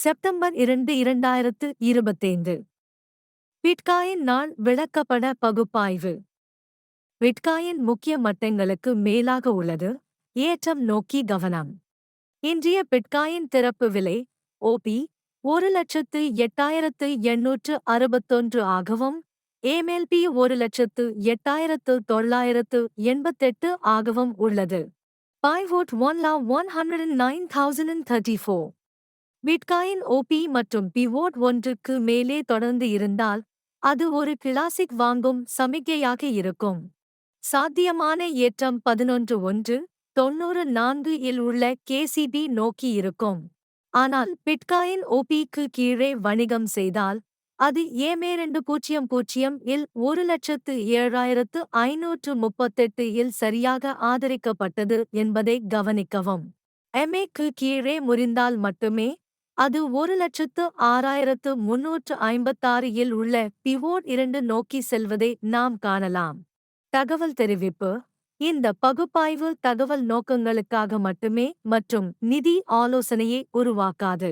September இரண்டு இரண்டாயிரத்து இருபத்தைந்து. பிட்காயின் நாள் விளக்கப்பட பகுப்பாய்வு. பிட்காயின் முக்கிய மட்டங்களுக்கு மேலாக உள்ளது. ஏற்றம் நோக்கி கவனம். இன்றைய பிட்காயின் திறப்பு விலை ஓபி ஒரு லட்சத்து எட்டாயிரத்து எண்ணூற்று அறுபத்தொன்று ஆகவும் ஏமெல்பி ஒரு லட்சத்து எட்டாயிரத்து தொள்ளாயிரத்து எண்பத்தெட்டு ஆகவும் உள்ளது. பாய் ஓட் ஒன் லா one hundred nine thousand 1 La four bitcoin OP மற்றும் பிவோட் ஒன்றுக்கு மேலே தொடர்ந்து இருந்தால் அது ஒரு கிளாசிக் வாங்கும் சமிக்கையாக இருக்கும். சாத்தியமான ஏற்றம் பதினொன்று ஒன்று தொன்னூறு நான்கு இல் உள்ள கேசிபி நோக்கி இருக்கும். ஆனால் பிட்காயின் ஓபிக்கு கீழே வணிகம் செய்தால் அது ஏமேரண்டு பூஜ்ஜியம் பூஜ்ஜியம் இல் ஒரு லட்சத்து ஏழாயிரத்து ஐநூற்று முப்பத்தெட்டு இல் சரியாக ஆதரிக்கப்பட்டது என்பதை கவனிக்கவும். எம்ஏக்கு கீழே முறிந்தால் மட்டுமே அது ஒரு லட்சத்து ஆறாயிரத்து முன்னூற்று ஐம்பத்தாறு இல் உள்ள பிவோட் இரண்டு நோக்கி செல்வதை நாம் காணலாம். தகவல் தெரிவிப்பு. இந்த பகுப்பாய்வு தகவல் நோக்கங்களுக்காக மட்டுமே மற்றும் நிதி ஆலோசனையை உருவாக்காது.